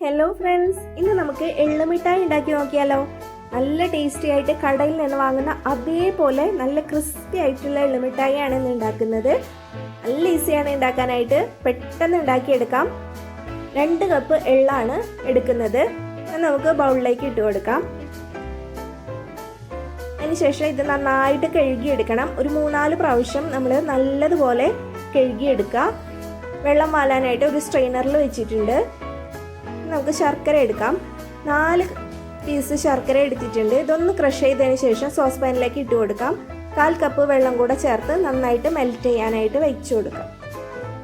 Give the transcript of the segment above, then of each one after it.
Hello friends ഇന്ന് നമുക്ക് എള്ളുമിഠായി ഉണ്ടാക്കി നോക്കിയാലോ? നല്ല ടേസ്റ്റി ആയിട്ട് കടയിൽ നിന്ന് വാങ്ങുന്ന അതേപോലെ നല്ല ക്രിസ്പി ആയിട്ടുള്ള എള്ളുമിഠായിയാണ് ഇന്ന് ഉണ്ടാക്കുന്നത്. നല്ല ഈസിയാണ് ഉണ്ടാക്കാനായിട്ട്. പെട്ടെന്ന് ഉണ്ടാക്കിയെടുക്കാം. രണ്ട് കപ്പ് എള്ളാണ് എടുക്കുന്നത്. നമുക്ക് ബൗളിലേക്ക് ഇട്ട് കൊടുക്കാം. അതിനുശേഷം ഇത് നന്നായിട്ട് കഴുകിയെടുക്കണം. ഒരു മൂന്നാൽ പ്രാവശ്യം നമ്മൾ നല്ലതുപോലെ കഴുകിയെടുക്കുക വെള്ളം വാലാനായിട്ട് ഒരു സ്ട്രെയിനറിൽ വെച്ചിട്ടുണ്ട്. നമുക്ക് ശർക്കര എടുക്കാം. നാല് പീസ് ശർക്കര എടുത്തിട്ടുണ്ട്. ഇതൊന്ന് ക്രഷ് ചെയ്തതിന് ശേഷം സോസ് പാനിലേക്ക് ഇട്ട് കൊടുക്കാം. കാൽ കപ്പ് വെള്ളം കൂടെ ചേർത്ത് നന്നായിട്ട് മെൽറ്റ് ചെയ്യാനായിട്ട് വെച്ച് കൊടുക്കാം.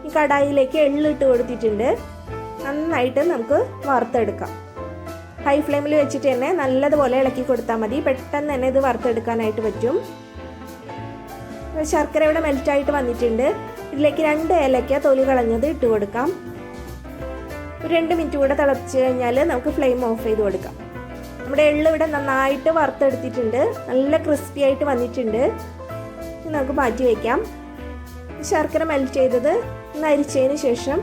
ഈ കടായിലേക്ക് എള്ളിട്ട് കൊടുത്തിട്ടുണ്ട്. നന്നായിട്ട് നമുക്ക് വറുത്തെടുക്കാം. ഹൈ ഫ്ലെയിമിൽ വെച്ചിട്ട് തന്നെ നല്ലതുപോലെ ഇളക്കി കൊടുത്താൽ മതി. പെട്ടെന്ന് തന്നെ ഇത് വറുത്തെടുക്കാനായിട്ട് പറ്റും. ശർക്കര ഇവിടെ മെൽറ്റായിട്ട് വന്നിട്ടുണ്ട്. ഇതിലേക്ക് രണ്ട് ഏലക്ക തൊലി കളഞ്ഞത് ഇട്ട് കൊടുക്കാം. ഒരു രണ്ട് മിനിറ്റ് കൂടെ തിളച്ച് കഴിഞ്ഞാൽ നമുക്ക് ഫ്ലെയിം ഓഫ് ചെയ്ത് കൊടുക്കാം. നമ്മുടെ എള്ള് ഇവിടെ നന്നായിട്ട് വറുത്തെടുത്തിട്ടുണ്ട്. നല്ല ക്രിസ്പി ആയിട്ട് വന്നിട്ടുണ്ട്. നമുക്ക് മാറ്റി വയ്ക്കാം ശർക്കര മെൽറ്റ് ചെയ്തത് നരിച്ചതിന് ശേഷം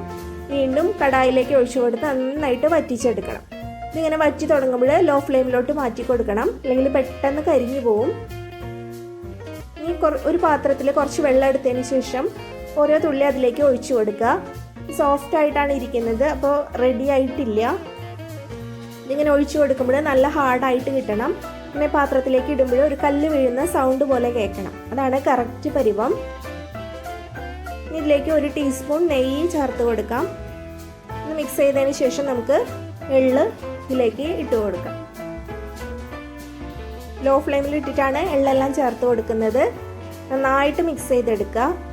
വീണ്ടും കടായിലേക്ക് ഒഴിച്ചു കൊടുത്ത് നന്നായിട്ട് വറ്റിച്ചെടുക്കണം. ഇതിങ്ങനെ വറ്റി തുടങ്ങുമ്പോൾ ലോ ഫ്ലെയിമിലോട്ട് മാറ്റി കൊടുക്കണം. അല്ലെങ്കിൽ പെട്ടെന്ന് കരിഞ്ഞു പോവും. ഇനി ഒരു പാത്രത്തിൽ കുറച്ച് വെള്ളം എടുത്തതിന് ശേഷം ഓരോ തുള്ളി അതിലേക്ക് ഒഴിച്ചു കൊടുക്കുക. സോഫ്റ്റ് ആയിട്ടാണ് ഇരിക്കുന്നത്. അപ്പോൾ റെഡി ആയിട്ടില്ല. ഇതിങ്ങനെ ഒഴിച്ചു കൊടുക്കുമ്പോൾ നല്ല ഹാർഡായിട്ട് കിട്ടണം. പിന്നെ പാത്രത്തിലേക്ക് ഇടുമ്പോൾ ഒരു കല്ല് വീഴുന്ന സൗണ്ട് പോലെ കേൾക്കണം. അതാണ് കറക്റ്റ് പരിവം. ഇതിലേക്ക് ഒരു ടീസ്പൂൺ നെയ്യ് ചേർത്ത് കൊടുക്കാം. ഇത് മിക്സ് ചെയ്തതിന് ശേഷം നമുക്ക് എള്ള് ഇതിലേക്ക് ഇട്ട് കൊടുക്കാം. ലോ ഫ്ലെയിമിൽ ഇട്ടിട്ടാണ് എള്ളെല്ലാം ചേർത്ത് കൊടുക്കുന്നത്. നന്നായിട്ട് മിക്സ് ചെയ്തെടുക്കുക.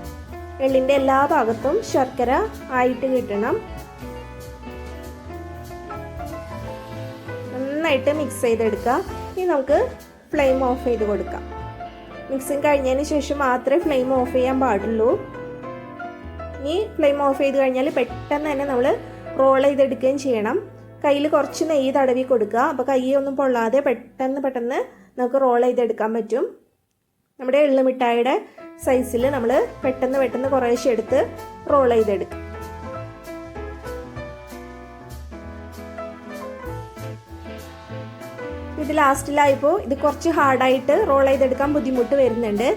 എള്ളിന്റെ എല്ലാ ഭാഗത്തും ശർക്കര ആയിട്ട് കിട്ടണം. നന്നായിട്ട് മിക്സ് ചെയ്തെടുക്കുക. ഇനി നമുക്ക് ഫ്ലെയിം ഓഫ് ചെയ്ത് കൊടുക്കാം. മിക്സിങ് കഴിഞ്ഞതിന് ശേഷം മാത്രമേ ഫ്ലെയിം ഓഫ് ചെയ്യാൻ പാടുള്ളൂ. ഇനി ഫ്ലെയിം ഓഫ് ചെയ്ത് കഴിഞ്ഞാൽ പെട്ടെന്ന് തന്നെ നമ്മൾ റോൾ ചെയ്തെടുക്കുകയും ചെയ്യണം. കയ്യിൽ കുറച്ച് നെയ്യ് തടവി കൊടുക്കുക. അപ്പോൾ കൈ കൈയൊന്നും പൊള്ളാതെ പെട്ടെന്ന് പെട്ടെന്ന് നമുക്ക് റോൾ ചെയ്തെടുക്കാൻ പറ്റും. നമ്മുടെ എള്ളുമിഠായിയുടെ സൈസിൽ നമ്മൾ പെട്ടെന്ന് പെട്ടെന്ന് കുറേശ്ശെ എടുത്ത് റോൾ ചെയ്തെടുക്കും. ഇത് ലാസ്റ്റിലായപ്പോൾ ഇത് കുറച്ച് ഹാർഡായിട്ട് റോൾ ചെയ്തെടുക്കാൻ ബുദ്ധിമുട്ട് വരുന്നുണ്ട്.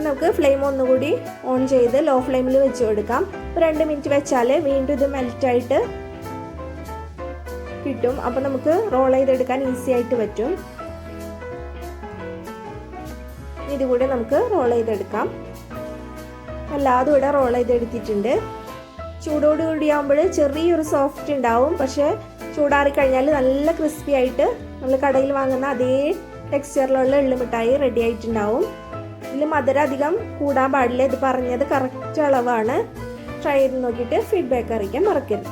നമുക്ക് ഫ്ലെയിം ഒന്നുകൂടി ഓൺ ചെയ്ത് ലോ ഫ്ലെയിമിൽ വെച്ച് കൊടുക്കാം. രണ്ട് മിനിറ്റ് വെച്ചാൽ വീണ്ടും ഇത് മെൽറ്റായിട്ട് കിട്ടും. അപ്പോൾ നമുക്ക് റോൾ ചെയ്തെടുക്കാൻ ഈസി ആയിട്ട് പറ്റും. ഇതുകൂടെ നമുക്ക് റോൾ ചെയ്തെടുക്കാം. എല്ലാതും ഇവിടെ റോൾ ചെയ്തെടുത്തിട്ടുണ്ട്. ചൂടോട് കൂടിയാകുമ്പോൾ ചെറിയൊരു സോഫ്റ്റ് ഉണ്ടാവും. പക്ഷേ ചൂടാറി കഴിഞ്ഞാൽ നല്ല ക്രിസ്പി ആയിട്ട് നമ്മൾ കടയിൽ വാങ്ങുന്ന അതേ ടെക്സ്ചറിലുള്ള എള്ളുമിഠായി റെഡി ആയിട്ടുണ്ടാവും. ഇതിൽ മധുരം അധികം കൂടാൻ പാടില്ല. ഇത് പറഞ്ഞത് കറക്റ്റ് അളവാണ്. ട്രൈ ചെയ്ത് നോക്കിയിട്ട് ഫീഡ്ബാക്ക് അറിയിക്കാൻ മറക്കരുത്.